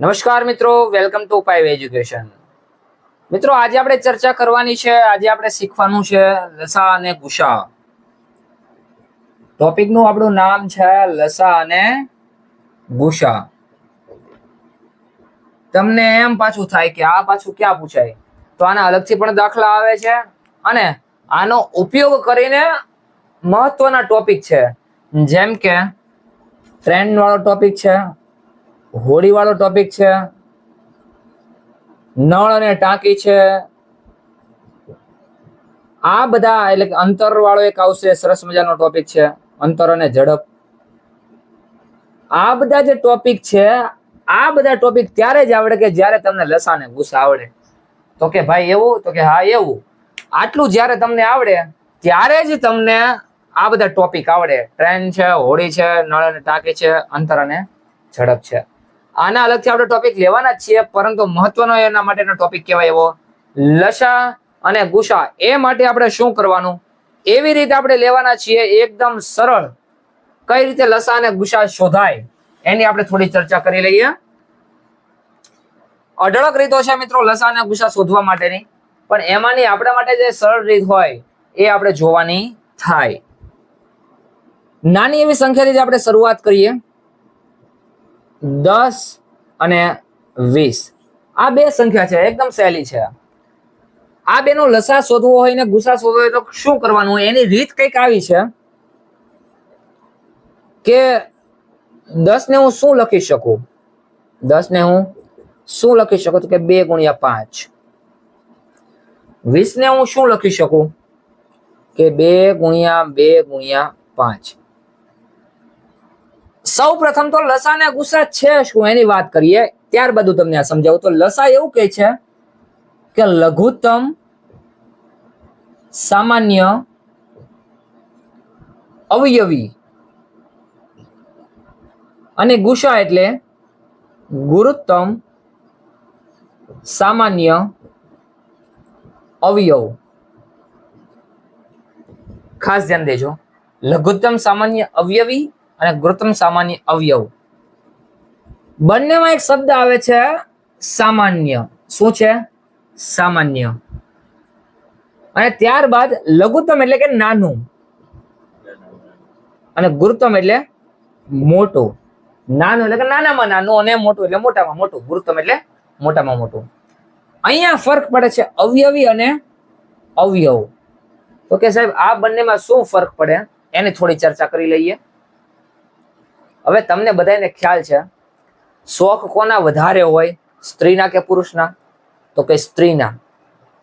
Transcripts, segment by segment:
નમસ્કાર મિત્રો welcome to five education મિત્રો, આજે આપણે ચર્ચા કરવાની છે, આજે આપણે શીખવાનું છે લસા અને ગુસા. ટોપિકનું આપણું નામ છે લસા અને ગુસા. તમને એમ પાછું થાય કે આ પાછું ક્યાં પૂછાય? તો આના અલગથી પણ દાખલા આવે છે. અને આનો ઉપયોગ કરીને મહત્વના ટોપિક છે. જેમ કે ટ્રેન્ડ વાળો ટોપિક છે હોળી વાળો ટોપિક છે. નળ અને ટાંકી છે. આ બધા એટલે કે અંતર વાળો એક આવશે, સરસ મજાનો ટોપિક છે. અંતર અને ઝડપ. આ બધા જે ટોપિક છે, આ બધા ટોપિક ત્યારે જ આવડે કે જ્યારે તમને લસા ને ગુસા આવડે. તો કે ભાઈ એવું, તો કે હા એવું. આટલું જ્યારે તમને આવડે, ત્યારે જ તમને આ બધા ટોપિક આવડે. ટ્રેન છે, હોળી છે, નળ અને ટાંકી છે, અંતર અને ઝડપ છે. આના અલગથી આપણે ટોપિક લેવાના છીએ, પરંતુ મહત્વનો એના માટેનો ટોપિક કહેવાય એવો લસા અને ગુસા. એ માટે આપણે શું કરવાનું? એવી રીતે આપણે લેવાના છીએ એકદમ સરળ કઈ રીતે લસા અને ગુસા શોધાય. એની આપણે થોડી ચર્ચા કરી લઈએ. અઢળક રીતો છે મિત્રો લસા અને ગુસા શોધવા માટેની. પણ એમાંની આપણા માટે જે સરળ રીત હોય, એ આપણે જોવાની થાય. નાની એવી સંખ્યાથી આપણે શરૂઆત કરીએ. દસ અને વીસ. આ બે સંખ્યા છે, એકદમ સહેલી છે. આ બેનો લસા શોધવો હોય ને ગુસા શોધવો હોય તો શું કરવાનું? હોય એની રીત કંઈક આવી છે કે દસ ને હું શું લખી શકું? દસ ને હું શું લખી શકું? કે બે ગુણ્યા પાંચ. વીસ ને હું શું લખી શકું? કે બે ગુણ્યા બે ગુણ્યા પાંચ. સૌ પ્રથમ તો લસા ને ગુસ્સા છે શું એની વાત કરીએ? ત્યારબાદ હું તમને આ સમજાવું. તો લસા એવું કહે છે કે લઘુત્તમ, સામાન્ય, અવયવી અને ગુસા એટલે ગુરુત્તમ, સામાન્ય, અવયવ. ખાસ ધ્યાન દેજો. લઘુત્તમ, સામાન્ય, અવયવી અને ગુરુત્તમ સામાન્ય અવયવ. બંનેમાં એક શબ્દ આવે છે સામાન્ય. શું છે? સામાન્ય. અને ત્યારબાદ લઘુત્તમ એટલે કે નાનું. અને ગુરુત્તમ એટલે મોટું. નાનું એટલે કે નાનામાં નાનું અને મોટું એટલે મોટામાં મોટું. ગુરુત્તમ એટલે મોટામાં મોટું. અહીંયા ફરક પડે છે અવયવી અને અવયવ. તો કે સાહેબ, આ બંનેમાં શું ફરક પડે? એની થોડી ચર્ચા કરી લઈએ. હવે તમને બધાને ખ્યાલ છે, શોખ કોના વધારે હોય, સ્ત્રીના કે પુરુષના? તો કે સ્ત્રીના.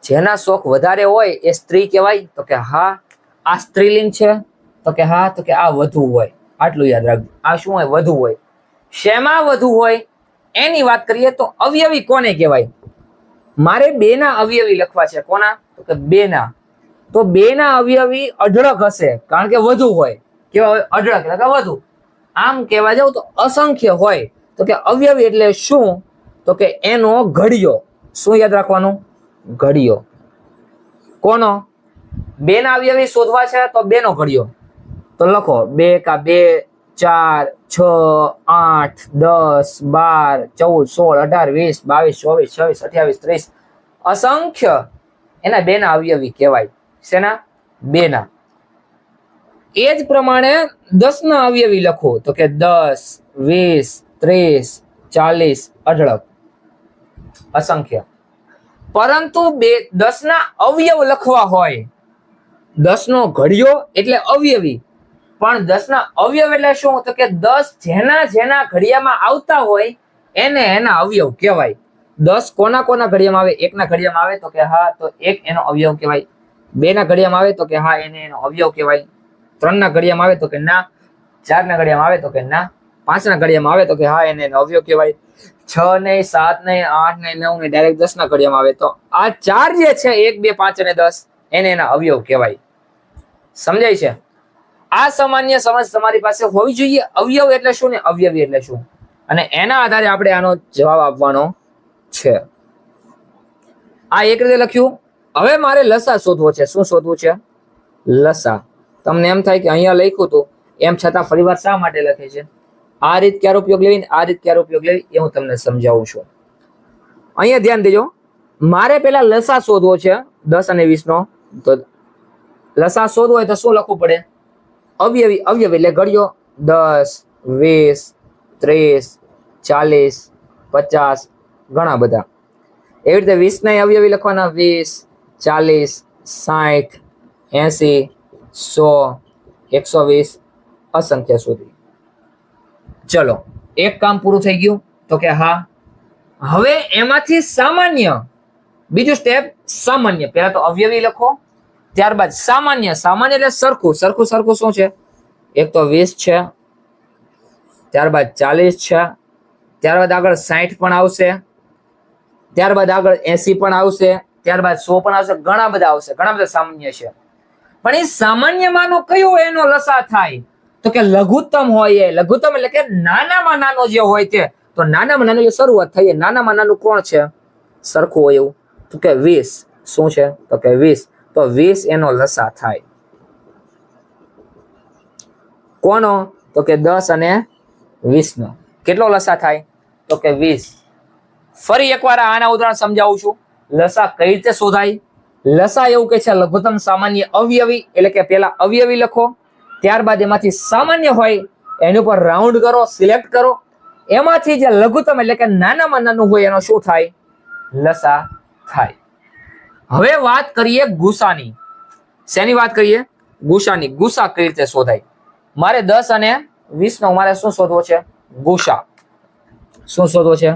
જેના શોખ વધારે હોય એ સ્ત્રી કહેવાય, તો કે હા, આ સ્ત્રીલિંગ છે, તો કે હા, તો કે આ વધુ હોય. આટલું યાદ રાખજો. આ શું હોય? વધુ હોય. શેમાં વધુ હોય? એની વાત કરીએ તો અવયવી કોને કહેવાય? મારે બેના અવયવી લખવા છે. કોના? તો કે બેના. તો બેના અવયવી અઢળક હશે, કારણ કે વધુ હોય. કેવા હોય? અઢળક, એટલે વધુ. આમ કહેવા જાવ તો અસંખ્ય હોય. તો કે અવયવી એટલે શું? તો કે એનો ઘડિયો. શું યાદ રાખવાનું? ઘડિયો. કોનો? બેન અવયવી શોધવા છે તો બેનો ઘડિયો. તો લખો. બે કા બે, ચાર, છ, આઠ, દસ, બાર, ચૌદ, સોળ, અઢાર, વીસ, બાવીસ, ચોવીસ, છવ્વીસ, અઠ્યાવીસ, ત્રીસ. અસંખ્ય. એના બેના અવયવી કહેવાય. શેના? બેના. એ જ પ્રમાણે દસ ના અવયવી લખો. તો કે દસ, વીસ, ત્રીસ, ચાલીસ, અઢળક. અસંખ્ય. પરંતુ બે દસ ના અવયવ લખવા હોય. દસ નો ઘડિયો એટલે અવયવી. પણ દસ ના અવયવ એટલે શું? તો કે દસ જેના જેના ઘડિયામાં આવતા હોય, એને એના અવયવ કહેવાય. દસ કોના કોના ઘડિયામાં આવે? એકના ઘડિયામાં આવે તો કે હા, તો એક એનો અવયવ કહેવાય. બે ના ઘડિયામાં આવે તો કે હા, એને એનો અવયવ કહેવાય. ત્રણ ના ઘડિયામાં આવે તો કે ના ચાર ના ઘડિયામાં આવે તો કે ના પાંચ ના ઘડિયામાં આવે તો કે હા, એનો અવયવ કહેવાય. છ ને સાત ને આઠ ને નવ ને ડાયરેક્ટ દસ ના ઘડિયામાં આવે તો આ ચાર જે છે, એક, બે, પાંચ અને દસ, એને એના અવયવ કહેવાય. સમજાય છે? આ સામાન્ય સમજ તમારી પાસે હોવી જોઈએ. અવયવ એટલે શું ને અવયવી એટલે શું? અને એના આધારે આપણે આનો જવાબ આપવાનો છે. આ એક રીતે લખ્યું. હવે મારે લસા શોધવો છે. શું શોધવું છે? લસા. તમને એમ થાય કે અહીંયા લખ્યું હતું એમ છતાં ફરીવાર શા માટે લખે છે? આ રીત ક્યારે ઉપયોગ લેવી આ રીત ક્યારે ઉપયોગ લેવી એ હું તમને સમજાવું છું. અહીંયા ધ્યાન દેજો, મારે પેલા લસા શોધવો છે, દસ અને વીસ નો તો લસા શોધવો હોય તો શું લખવું પડે? અવયવી અવયવી એટલે ઘડિયો, દસ, વીસ, ત્રીસ, ચાલીસ, પચાસ, ઘણા બધા. એવી રીતે વીસ ના અવયવી લખવાના, વીસ, ચાલીસ, સાઠ, એસી સો, એકસો વીસ અસંખ્ય સુધી. ચલો, એક કામ પૂરું થઈ ગયું, તો કે હા. હવે એમાંથી સામાન્ય, બીજું સ્ટેપ સામાન્ય. પહેલા તો અવયવી લખો, ત્યારબાદ સામાન્ય સામાન્ય એટલે સરખું. સરખું સરખું શું છે? એક તો વીસ છે, ત્યારબાદ ચાલીસ છે, ત્યારબાદ આગળ સાઠ પણ આવશે, ત્યારબાદ આગળ એસી પણ આવશે, ત્યારબાદ સો પણ આવશે, ઘણા બધા આવશે. ઘણા બધા સામાન્ય છે. પણ એ સામાન્યમાંનો કયો એનો લસા થાય? તો કે લઘુત્તમ હોય એ. લઘુત્તમ એટલે કે નાનામાં નાનો જે હોય તે. તો નાનામાં નાની શરૂઆત થઈ નાનામાં નાનું કોણ છે? સરખું હોય એવું. તો કે વીસ. શું છે? તો કે વીસ. તો વીસ એનો લસા થાય. કોનો? તો કે દસ અને વીસ નો કેટલો લસા થાય? તો કે વીસ. ફરી એકવાર આના ઉદાહરણ સમજાવું છું. લસા કઈ રીતે શોધાય? લસા એવું કે છે, લઘુત્તમ સામાન્ય અવયવી, એટલે કે પેલા અવયવી લખો, ત્યારબાદ એમાંથી સામાન્ય હોય, એની ઉપર રાઉન્ડ કરો સિલેક્ટ કરો. એમાંથી જે લઘુત્તમ એટલે કે નાનામાં નાનું હોય એનો શું થાય? લસા થાય. હવે વાત કરીએ ગુસાની. શેની વાત કરીએ? ગુસાની. ગુસા કઈ રીતે શોધાય? મારે દસ અને વીસ નો મારે શું શોધવો છે? ગુસા. શું શોધવો છે?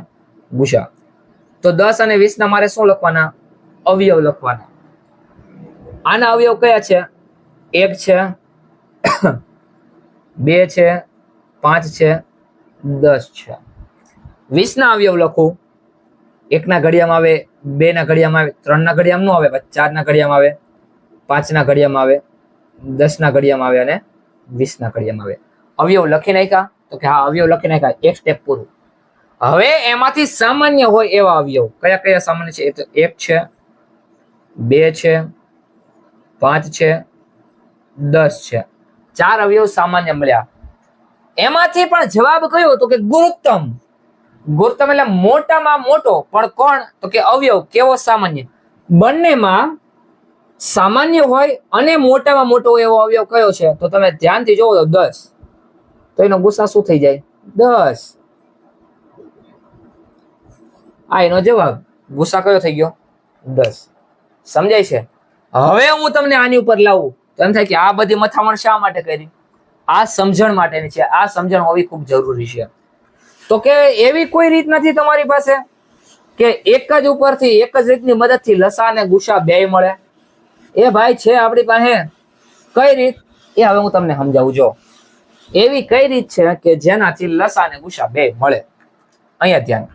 ગુસા. તો દસ અને વીસ ના મારે શું લખવાના? અવયવ લખવાના. આના અવયવ કયા છે? એક છે, બે છે, પાંચ છે, દસ છે. વીસના અવયવ લખું. એકના ઘડિયામાં આવે બે ના ઘડિયામાં આવે ત્રણ ના ઘડિયામાં આવે ચારના ઘડિયામાં આવે, પાંચના ઘડિયામાં આવે, દસના ઘડિયામાં આવે અને વીસના ઘડિયામાં આવે. અવયવ લખી નાખ્યા? તો કે હા, અવયવ લખી નાખ્યા. એક સ્ટેપ પૂરું. હવે એમાંથી સામાન્ય હોય એવા અવયવ. કયા કયા સામાન્ય છે? એક છે, બે છે પાંચ છે, દસ છે. ચાર અવયવ સામાન્ય મળ્યા. એમાંથી પણ જવાબ કયો તો કે ગુરુત્તમ. ગુરુત્તમ એટલે મોટામાં મોટો, પણ કોણ? તો કે અવયવ, કેવો સામાન્ય? બંનેમાં સામાન્ય હોય અને મોટામાં મોટો એવો અવયવ કયો છે? તો તમે ધ્યાનથી જોવો તો દસ. તો એનો ગુસ્સા શું થઈ જાય? દસ. આ એનો જવાબ. ગુસ્સા કયો થઈ ગયો? દસ. સમજાય છે? હવે હું તમને આની ઉપર લાવું તો એમ થાય કે આ બધી મથામણ શા માટે કરી? આ સમજણ માટેની છે. આ સમજણ હોવી ખૂબ જરૂરી છે. તો કે એવી કોઈ રીત નથી તમારી પાસે કે એક જ ઉપરથી એક જ રીતની મદદથી લસા અને ગુસા બે મળે? એ ભાઈ છે આપણી પાસે. કઈ રીત? એ હવે હું તમને સમજાવું. જો, એવી કઈ રીત છે કે જેનાથી લસા અને ગુસા બે મળે? અહીંયા ધ્યાન.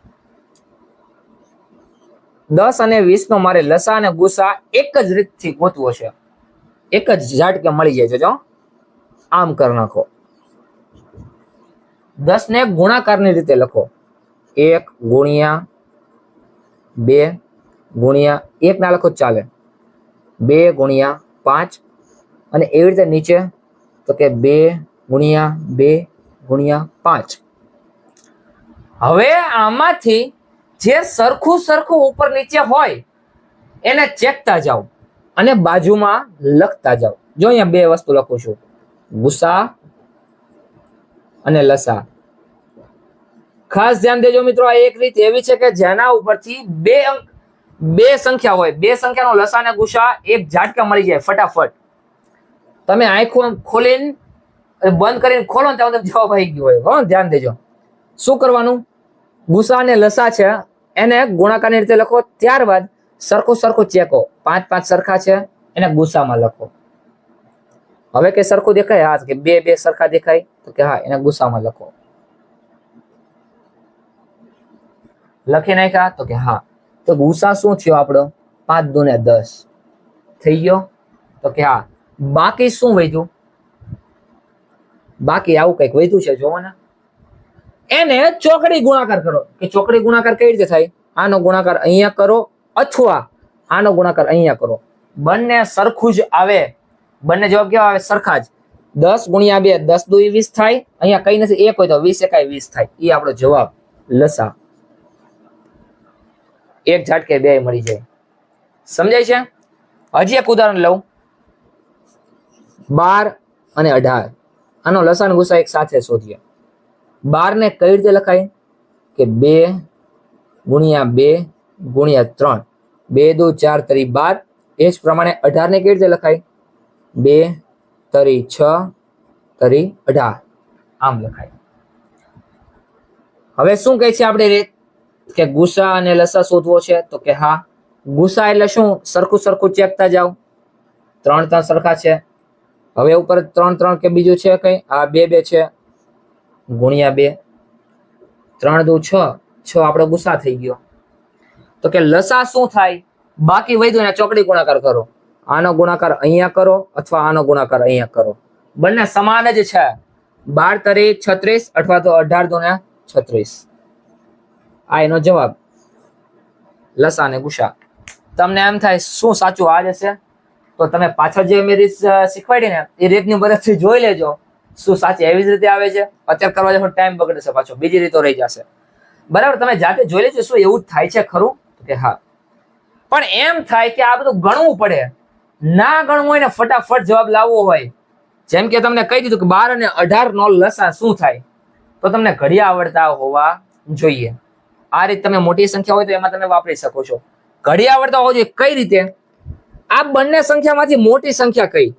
દસ અને વીસ નો મારે લસા અને ગુસા એક જ રીતથી ગોતવો છે. એક જ ઝાટકે મળી જાય છે જો. આમ કરી નાખો. દસ ને ગુણાકારની રીતે લખો. એક ગુણ્યા બે ગુણ્યા એક ના લખો ચાલે. બે ગુણ્યા પાંચ અને એવી રીતે નીચે તો કે બે ગુણ્યા બે ગુણ્યા પાંચ. હવે આમાંથી જે સરખું સરખું ઉપર નીચે હોય, એને ચેકતા જાઓ અને બાજુમાં લખતા જાઓ. જો અહીંયા બે વસ્તુ લખું છું. ગુસા અને લસા. ખાસ ધ્યાન દેજો મિત્રો, આ એક રીત એવી છે કે જેના ઉપરથી બે અંક, બે સંખ્યા હોય. બે સંખ્યાનો લસા અને ગુસા એક ઝાટકા મળી જાય ફટાફટ. તમે આંખો ખોલીને, બંધ કરીને ખોલો ને ત્યાં જવાબ આવી ગયો હોય. હો, ધ્યાન દેજો. શું કરવાનું? ગુસા અને લસા છે. એને ગુણાકારની રીતે લખો, ત્યારબાદ સરખું સરખું ચેકો. પાંચ પાંચ સરખા છે, એને ગુસામાં લખો. હવે કે સરખું દેખાય? હા, કે બે બે સરખા દેખાય, તો કે હા, એને ગુસામાં લખો. લખી નાખ્યા, તો કે હા. તો ગુસા શું થયો આપણો? પાંચ દુ દસ. થઈ ગયો? તો કે હા. બાકી શું વધ્યું? બાકી આવું કંઈક વધ્યું છે, જોવો ને. એને ચોકડી ગુણાકાર કરો. કે ચોકડી ગુણાકાર કઈ રીતે થાય? આનો ગુણાકાર અહીંયા કરો અથવા આનો ગુણાકાર અહીંયા કરો. બંને સરખું જ આવે. બંને જવાબ કેવા આવે? સરખા જ. દસ ગુણ્યા બે, દસ દુ વીસ થાય. અહીંયા કઈ નથી, એક હોય તો વીસ એકાય વીસ થાય. એ આપણો જવાબ લસા. એક ઝાટકે બે મળી જાય. સમજાય છે? હજી એક ઉદાહરણ લઉં. બાર અને અઢાર. આનો લસાન ગુસ્સા એક સાથે શોધીએ. બાર ને કઈ રીતે લખાય? કે બે ગુણ્યા બે ગુણ્યા ત્રણ. બે, દો, ચાર, તરી, બાર. એ જ પ્રમાણે અઢાર ને કેવી રીતે લખાય? બે, તરી, છ, તરી, અઢાર. આમ લખાય. હવે શું કહે છે આપણે રીત કે ગુસા અને લસા શોધવો છે, તો કે હા ગુસા એટલે શું? સરખું સરખું ચેકતા જાઓ. ત્રણ ત્રણ સરખા છે. હવે ઉપર ત્રણ ત્રણ કે બીજું છે કઈ? આ બે બે છે. ગુણ્યા બે. ત્રણ દુ છ. છ આપણો ગુસા થઈ ગયો. તો કે લસા શું થાય? બાકી વધ્યું ને ચોકડી ગુણાકાર કરો. આનો ગુણાકાર અહીંયા કરો અથવા આનો ગુણાકાર અહીંયા કરો. બંને સમાન જ છે. બાર તરી છત્રીસ અથવા તો અઢાર દો છત્રીસ. આ એનો જવાબ. લસા ને ગુસા તમને એમ થાય શું સાચું આ જ હશે? તો તમે પાછળ જે મેં રીત શીખવાડી ને, એ રીતની મદદથી જોઈ લેજો. શું સાચી એવી જ રીતે આવે છે? અત્યારે કરવા જશો ટાઈમ બગડશે પાછો. બીજી રીતો રહી જશે. બરાબર, તમે જાતે જોઈ લેજો શું એવું થાય છે ખરું? કે હા. પણ એમ થાય કે આ બધું ગણવું પડે. ના ગણવું હોય ને ફટાફટ જવાબ લાવવો હોય. જેમ કે તમને કહી દીધું કે બાર અને અઢાર નો લસા શું થાય? તો તમને ઘડિયા આવડતા હોવા જોઈએ. આ રીતે તમે મોટી સંખ્યા હોય તો એમાં તમે વાપરી શકો છો. ઘડિયા આવડતા હોવા જોઈએ કઈ રીતે? આ બંને સંખ્યામાંથી મોટી સંખ્યા કઈ?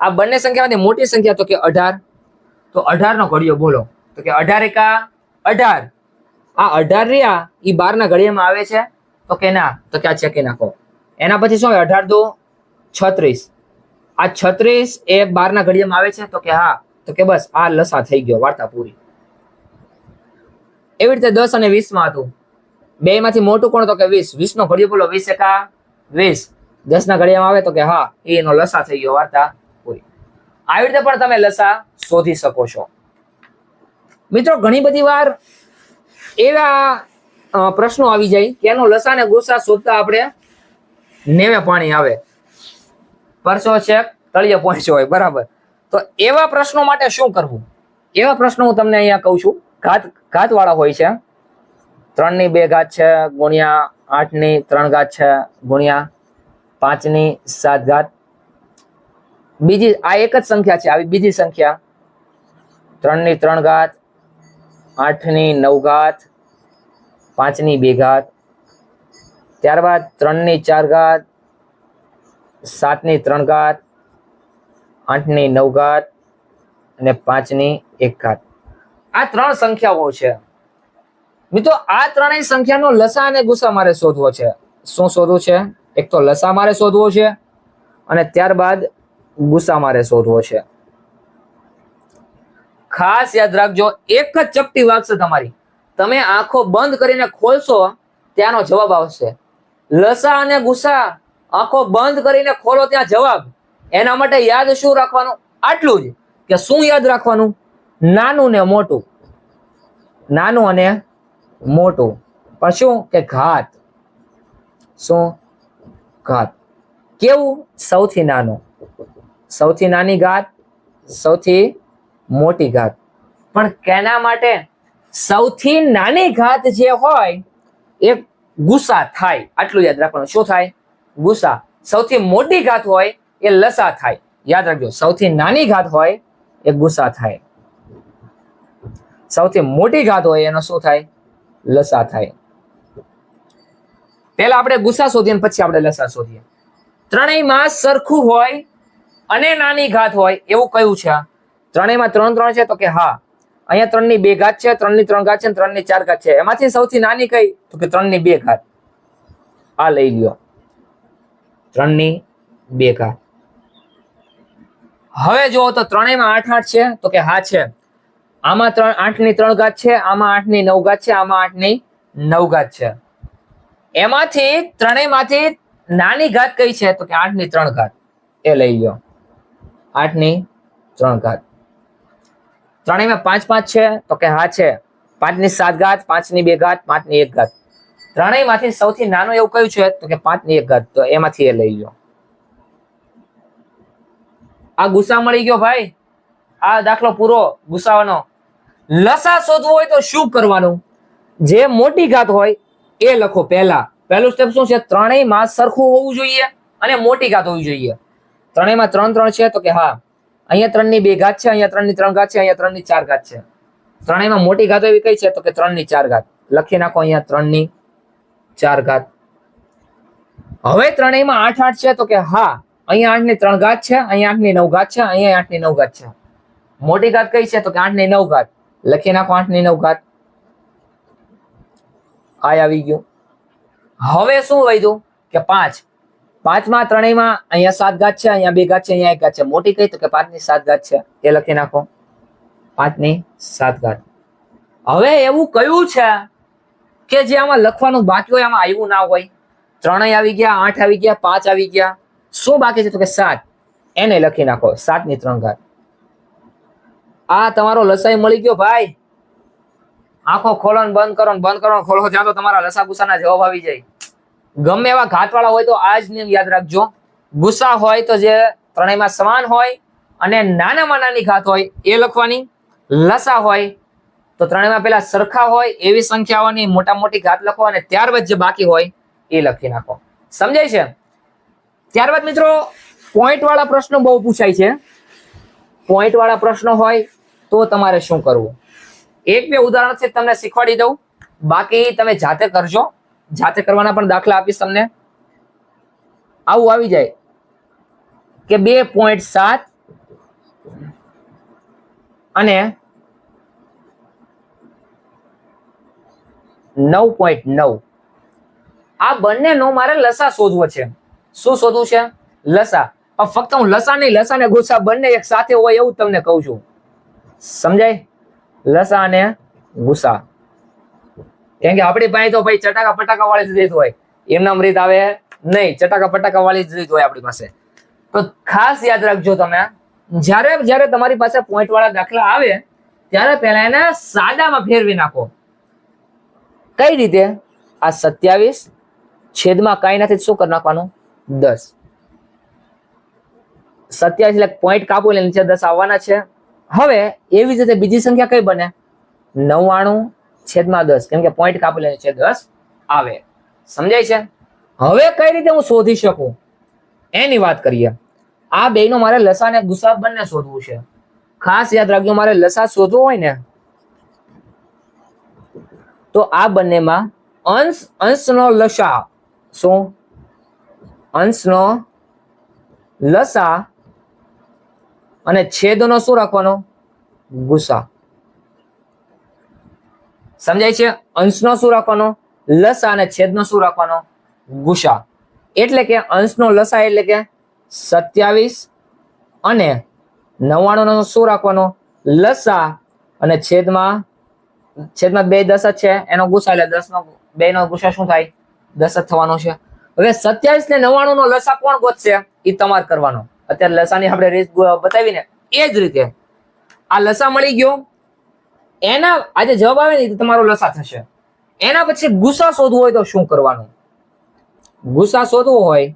આ બંને સંખ્યામાંથી મોટી સંખ્યા તો કે અઢાર. તો અઢાર નો ઘડિયો બોલો. તો કે અઢાર એકા અઢાર. આ અઢાર રહ્યા એ બાર ના ઘડિયામાં આવે છે. તો કે ના, તો કે આ ચેકી નાખો. એના પછી શું હોય અઢાર દો, છત્રીસ. આ છત્રીસ એ બાર ના ઘડિયામાં આવે છે. તો કે હા, તો કે બસ, આ લસા થઈ ગયો, વાર્તા પૂરી. એવી રીતે દસ અને વીસમાં હતું. બે માંથી મોટું કોણ? તો કે વીસ. વીસ નો ઘડિયો બોલો, વીસ એકા વીસ. દસ ના ઘડિયામાં આવે તો કે હા, એનો લસા થઈ ગયો, વાર્તા. આવી રીતે પણ તમે લસા શોધી શકો છો. મિત્રો, ઘણી બધી વાર એવા પ્રશ્નો આવી જાય કે એનો લસા ને ગુસ્સા શોધતા આપણે નેવે પાણી આવે. પરસો છે, તળિયે પહોંચ્યો હોય, બરાબર. તો એવા પ્રશ્નો માટે શું કરવું? એવા પ્રશ્નો હું તમને અહીંયા કહું છું. ઘાત ઘાત વાળા હોય છે. ત્રણની બે ઘાત છે, ગુણ્યા આઠની ત્રણ ઘાત છે, ગુણ્યા પાંચની સાત ઘાત. બીજી આ એક જ સંખ્યા છે. આવી બીજી સંખ્યા ત્રણની ત્રણ ઘાત આઠની નવ ઘાત પાંચની બે ઘાત, ત્યારબાદ ત્રણની ચાર ઘાત સાતની ત્રણ ઘાત આઠની નવ ઘાત અને પાંચની એક ઘાત. આ ત્રણ સંખ્યાઓ છે. મિત્રો, આ ત્રણેય સંખ્યાનો લસા અને ગુસા મારે શોધવો છે. શું શોધવું છે? એક તો લસા મારે શોધવો છે અને ત્યારબાદ ગુસા મારે શોધવો છે. ખાસ યાદ રાખજો, એક જ ચપટી વાગશે તમારી. તમે આંખો બંધ કરીને ખોલશો, ત્યાંનો જવાબ આવશે. લસા અને ગુસા આંખો બંધ કરીને ખોલો ત્યાં જવાબ. એના માટે યાદ શું રાખવાનું? આટલું જ કે શું યાદ રાખવાનું? નાનું ને મોટું. નાનું અને મોટું. પણ શું? કે ઘાત. શું? ઘાત. કેવું? સૌથી નાનું. સૌથી નાની ઘાત સૌથી મોટી ઘાત પણ કેના માટે સૌથી નાની ઘાત જે હોય, એ ગુસ્સા થાય. આટલું યાદ રાખવાનું. શું થાય? ગુસા સૌથી મોટી ઘાત હોય, એ લસા થાય. યાદ રાખજો. સૌથી નાની ઘાત હોય, એ ગુસ્સા થાય. સૌથી મોટી ઘાત હોય, એનો શું થાય? લસા થાય. પહેલા આપણે ગુસા શોધીએ પછી આપણે લસા શોધીએ. ત્રણેયમાં સરખું હોય અને નાની ઘાત હોય એવું કયું છે? ત્રણેયમાં ત્રણ ત્રણ છે તો કે હા. અહીંયા ત્રણની બે ઘાત છે ત્રણની ત્રણ ઘાત છે ત્રણની ચાર ઘાત છે. એમાંથી સૌથી નાની કઈ? તો કે ત્રણની બે ઘાત. આ લઈ લ્યો. ત્રણની બે ઘાત. હવે જુઓ તો ત્રણેયમાં આઠ આઠ છે તો કે હા છે. આમાં ત્રણ આઠની ત્રણ ઘાત છે, આમાં આઠની નવ ઘાત છે, આમાં આઠની નવ ઘાત છે. એમાંથી ત્રણેયમાંથી નાની ઘાત કઈ છે? તો કે આઠની ત્રણ ઘાત. એ લઈ લ્યો. આઠની ત્રણ ઘાત. ત્રણેયમાં પાંચ પાંચ છે, તો કે હા છે. પાંચની સાત ઘાત, પાંચની બે ઘાત, પાંચની એક ઘાત. ત્રણેયમાંથી સૌથી નાનું એવું કયું છે? તો કે પાંચની એક ઘાત. તો એમાંથી એ લઈ લો આ ગુસ્સા મળી ગયો ભાઈ. આ દાખલો પૂરો ગુસ્સાવાનો. લસા શોધવો હોય તો શું કરવાનું? જે મોટી ઘાત હોય, એ લખો પહેલા. પહેલું સ્ટેપ શું છે? ત્રણેયમાં સરખું હોવું જોઈએ અને મોટી ઘાત હોવી જોઈએ. ત્રણેયમાં ત્રણ ત્રણ છે તો કે હા, અહીંયા ત્રણની બે ઘાત છે, અહીંયા ત્રણની ત્રણ ઘાત છે, અહીંયા ત્રણની ચાર ઘાત છે. ત્રણેયમાં મોટી ઘાતો એવી કઈ છે તો કે ત્રણની ચાર ઘાત. લખી નાખો અહીંયા ત્રણની ચાર ઘાત. હવે ત્રણેયમાં આઠ આઠ છે તો કે હા, અહીંયા આઠની ત્રણ ઘાત છે, અહીંયા આઠની નવ ઘાત છે, અહીંયા આઠની નવ ઘાત છે. મોટી ઘાત કઈ છે તો કે આઠની નવ ઘાત. લખી નાખો આઠની નવ ઘાત. આ આવી ગયું. હવે શું વધ્યું? કે પાંચ. પાંચમાં, ત્રણેયમાં અહીંયા સાત ગાત છે, અહીંયા બે ઘાત છે, અહીંયા એક ઘાત છે. મોટી કઈ તો કે પાંચની સાત ગાત છે? એ લખી નાખો. પાંચની સાત ગાત હવે એવું કયું છે કે જે આમાં લખવાનું બાકી હોય, આમાં આવ્યું ના હોય? ત્રણેય આવી ગયા, આઠ આવી ગયા, પાંચ આવી ગયા. શું બાકી છે તો કે સાત? એને લખી નાખો. સાતની ત્રણ ઘાત. આ તમારો લસાઈ મળી ગયો ભાઈ. આંખો ખોલો બંધ કરો બંધ કરો ખોલો. જ્યાં તો તમારા લસા ગુસ્સાના જવાબ આવી જાય. ગમે એવા ઘાતવાળા હોય તો આ જ નિયમ યાદ રાખજો. ગુસ્સા હોય તો જે ત્રણેયમાં સમાન હોય અને નાનામાં નાની ઘાત હોય એ લખવાની. લસા હોય તો ત્રણેયમાં પેલા સરખા હોય એવી સંખ્યાઓની મોટા મોટી ઘાત લખો અને ત્યારબાદ જે બાકી હોય એ લખી નાખો. સમજાય છે? ત્યારબાદ મિત્રો પોઈન્ટ વાળા પ્રશ્નો બહુ પૂછાય છે. પોઈન્ટ વાળા પ્રશ્નો હોય તો તમારે શું કરવું? એક બે ઉદાહરણથી તમને શીખવાડી દઉં. બાકી તમે જાતે કરજો. જાતે કરવાના પણ દાખલા આપીશ તમને. આવું આવી જાય કે બે પોઈન્ટ સાત અને નવ પોઈન્ટ નવ. આ બંનેનો મારે લસા શોધવો છે. શું શોધવું છે? લસા. ફક્ત હું લસા નહીં, લસા ને ગુસ્સા બંને એક સાથે હોય એવું તમને કહું છું. સમજાય? લસા અને ગુસ્સા. કેમ કે આપણી પાસે તો ભાઈ ચટાકા પટાકા વાળી જ રીત હોય. એમના રીત આવે નહીં, ચટાકા પટાકા વાળી જ રીત હોય આપણી પાસે. તો ખાસ યાદ રાખજો તમે, જ્યારે જ્યારે તમારી પાસે પોઈન્ટ વાળા દાખલા આવે, ત્યારે પહેલા એને સાદામાં ફેરવી નાખો. કઈ રીતે? આ સત્યાવીસ છેદમાં કઈ નથી શું કરી નાખવાનું? દસ. સત્યાવીસ એટલે પોઈન્ટ કાપો, એટલે નીચે દસ આવવાના છે. હવે એવી જ રીતે બીજી સંખ્યા કઈ બને? નવ્વાણું છેદમાં દસ. કેમ કે પોઈન્ટ કાપી લે છે દસ આવે. સમજાય છે? હવે કઈ રીતે હું શોધી શકું? એની વાત કરીએ. આ બેનો મારે લસા અને ગુસા બંને શોધવું છે. ખાસ યાદ રાખજો, મારે લસા શોધવો હોય ને, તો આ બંનેમાં અંશ, અંશનો લસા. શું? અંશનો લસા અને છેદનો શું રાખવાનો? ગુસા સમજાય છે? અંશનો શું રાખવાનો? લસા અને છેદનો શું રાખવાનો? ગુસા. એટલે કે અંશનો લસા એટલે કે સત્યાવીસ અને નવ્વાણું નો શું રાખવાનો? લસા અને છેદમાં છેદમાં બે દસ જ છે, એનો ગુસા એટલે દસ નો બે નો ગુસા શું થાય? દસ જ થવાનો છે. હવે સત્યાવીસ ને નવ્વાણું નો લસા કોણ ગોતશે? એ તમારે કરવાનો. અત્યારે લસાની આપણે રીત બતાવીને, એ જ રીતે. આ લસા મળી ગયો. એના આજે જવાબ આવે ને તમારો લસા થશે. એના પછી ગુસ્સા શોધવું હોય તો શું કરવાનું? ગુસ્સા શોધવું હોય,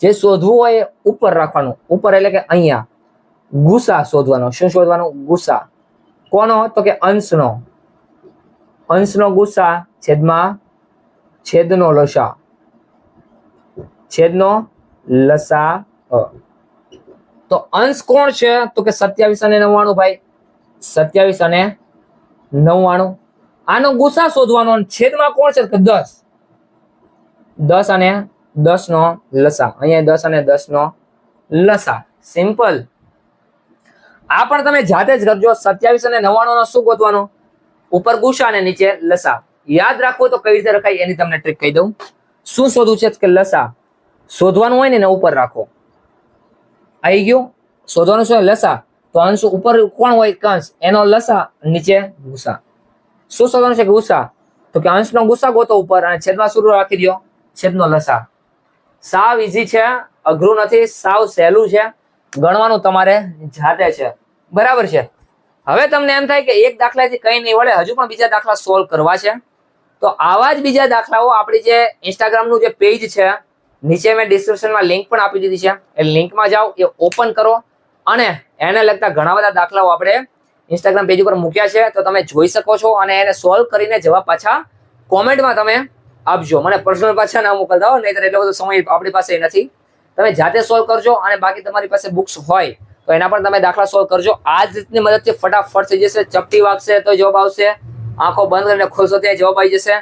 જે શોધવું હોય એ ઉપર રાખવાનું. ઉપર એટલે કે અહીંયા. ગુસ્સા શોધવાનો. શું શોધવાનો? ગુસ્સા. કોનો? તો કે અંશનો. અંશનો ગુસ્સા છેદમાં છેદનો લસા. છેદનો લસા તો અંશ કોણ છે? તો કે સત્યાવીસ અને નવ્વાણું ભાઈ. સત્યાવીસ અને નવ્વાણું. આનો ગુસા શોધવાનો છેદમાં કોણ છે? કે દસ. દસ અને દસ નો લસા. અહીંયા દસ અને દસ નો લસા. સિમ્પલ. આ પણ તમે જાતે જ કરજો. સત્યાવીસ અને નવ્વાણું નો શું ગોતવાનો? ઉપર ગુસા અને નીચે લસા. યાદ રાખવું તો કઈ રીતે રખાય એની તમને ટ્રીક કહી દઉં. શું શોધવું છે? કે લસા. શોધવાનું હોય ને ઉપર રાખો. આવી ગયું? શોધવાનું છે લસા. તો અંશ ઉપર કોણ હોય કંસ એનો લસા નીચે ગુસા. શું શોધવાનું છે ગુસા? તો કે અંશનો ગુસા ગોતો ઉપર અને છેદમાં શરૂ રાખી દો છેદનો લસા. સાવ ઈઝી છે, અઘરું નથી, સાવ સહેલું છે, ગણવાનું તમારે જાતે છે. બરાબર છે? હવે તમને એમ થાય કે એક દાખલાથી કઈ નહીં વળે, હજુ પણ બીજા દાખલા સોલ્વ કરવા છે. તો આવા જ બીજા દાખલાઓ આપણી જે ઇન્સ્ટાગ્રામનું જે પેજ છે, નીચે મેં ડિસ્ક્રિપ્શનમાં લિંક પણ આપી દીધી છે. એ લિંકમાં જાઓ, એ ઓપન કરો. અને એને લગતા ઘણા બધા દાખલાઓ આપણે ઇન્સ્ટાગ્રામ પેજ ઉપર મૂક્યા છે. તો તમે જોઈ શકો છો અને એને સોલ્વ કરીને જવાબ પાછા કોમેન્ટમાં તમે આપજો. મને પર્સનલ પાછા ના મોકલતા હો નહીં એટલો બધો સમય આપણી પાસે નથી. તમે જાતે સોલ્વ કરજો અને બાકી તમારી પાસે બુક્સ હોય, તો એના પણ તમે દાખલા સોલ્વ કરજો. આ જ રીતની મદદથી ફટાફટ થઈ જશે, ચપટી વાગશે તો જવાબ આવશે, આંખો બંધ કરીને ખોલશો ત્યાં જવાબ આવી જશે.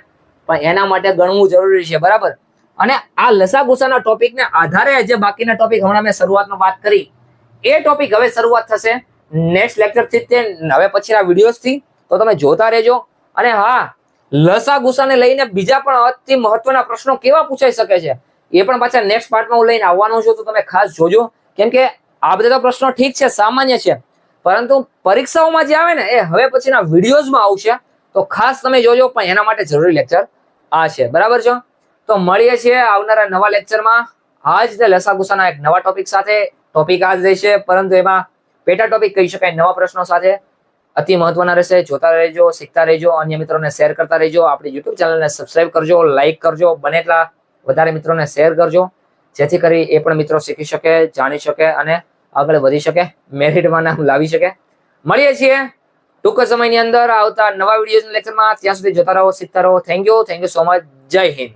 પણ એના માટે ગણવું જરૂરી છે, બરાબર? અને આ લસા ગુસાના ટોપિકને આધારે જે બાકીના ટોપિક હમણાં મેં શરૂઆતમાં વાત કરી. એ ટોપિક હવે શરૂઆત થશે. નેક્સ્ટ લેક્ચરથી થી તે હવે પછીના વિડીયોઝથી તો તમે જોતા રહેજો. અને હા લસા ગુસાને લઈને બીજા પણ અતિ મહત્વના પ્રશ્નો કેવા પૂછાઈ શકે છે? એ પણ પાછા નેક્સ્ટ પાર્ટમાં હું લઈને આવવાનો છું. તો તમે ખાસ જોજો. કેમ કે આ બધા તો પ્રશ્નો ઠીક છે, સામાન્ય છે. પરંતુ પરીક્ષાઓમાં જે આવે ને, એ હવે પછીના વિડીયોઝમાં આવશે. તો ખાસ તમે જોજો, પણ એના માટે જરૂરી લેક્ચર આ છે. બરાબર છે? તો મળીએ છીએ આવનારા નવા લેક્ચરમાં આ જ રીતે લસા ગુસાના એક નવા ટોપિક સાથે. ટોપિક આ જ રહેશે, પરંતુ એમાં પેટા ટોપિક કહી શકાય નવા પ્રશ્નો સાથે. અતિ મહત્વના રહેશે, જોતા રહેજો, શીખતા રહેજો, અન્ય મિત્રોને શેર કરતા રહેજો. આપણી યુટ્યુબ ચેનલને સબસ્ક્રાઇબ કરજો લાઇક કરજો, બને એટલા વધારે મિત્રોને શેર કરજો. જેથી કરી એ પણ મિત્રો શીખી શકે, જાણી શકે અને આગળ વધી શકે મેરિટમાં નામ લાવી શકે. મળીએ છીએ ટૂંક સમયની અંદર આવતા નવા વીડિયો લેક્ચરમાં ત્યાં સુધી જોતા રહો, શીખતા રહો. Thank you thank you so much Jai Hind.